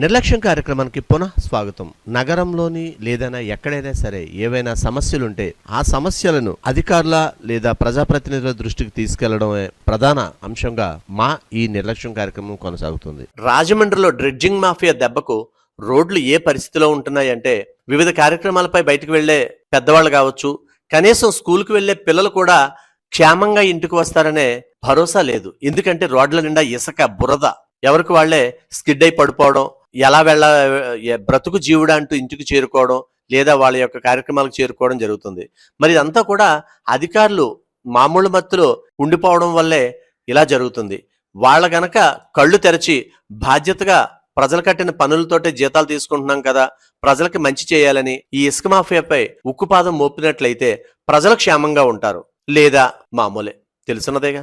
నిర్లక్ష్యం కార్యక్రమానికి పునః స్వాగతం. నగరంలోని లేదైనా ఎక్కడైనా సరే ఏవైనా సమస్యలుంటే ఆ సమస్యలను అధికారుల లేదా ప్రజాప్రతినిధుల దృష్టికి తీసుకెళ్ళడమే ప్రధాన అంశంగా మా ఈ నిర్లక్ష్యం కార్యక్రమం కొనసాగుతుంది. రాజమండ్రిలో డ్రెడ్జింగ్ మాఫియా దెబ్బకు రోడ్లు ఏ పరిస్థితిలో ఉంటున్నాయంటే వివిధ కార్యక్రమాలపై బయటకు వెళ్ళే పెద్దవాళ్ళు కావచ్చు కనీసం స్కూల్కి వెళ్ళే పిల్లలు కూడా క్షేమంగా ఇంటికి వస్తారనే భరోసా లేదు. ఎందుకంటే రోడ్ల నిండా ఇసుక బురద ఎవరికి వాళ్ళే స్కిడ్ అయి పడిపోవడం ఎలా వెళ్ళ బ్రతుకు జీవుడు అంటూ ఇంటికి చేరుకోవడం లేదా వాళ్ళ యొక్క కార్యక్రమాలకు చేరుకోవడం జరుగుతుంది. మరి ఇదంతా కూడా అధికారులు మామూలు మత్తులో ఉండిపోవడం వల్లే ఇలా జరుగుతుంది. వాళ్ళ గనక కళ్ళు తెరచి బాధ్యతగా ప్రజలు కట్టిన పనులతోటే జీతాలు తీసుకుంటున్నాం కదా ప్రజలకి మంచి చేయాలని ఈ ఇసుక మాఫియాపై ఉక్కుపాదం మోపినట్లయితే ప్రజలు క్షేమంగా ఉంటారు. లేదా మామూలే. తెలుసున్నదేగా?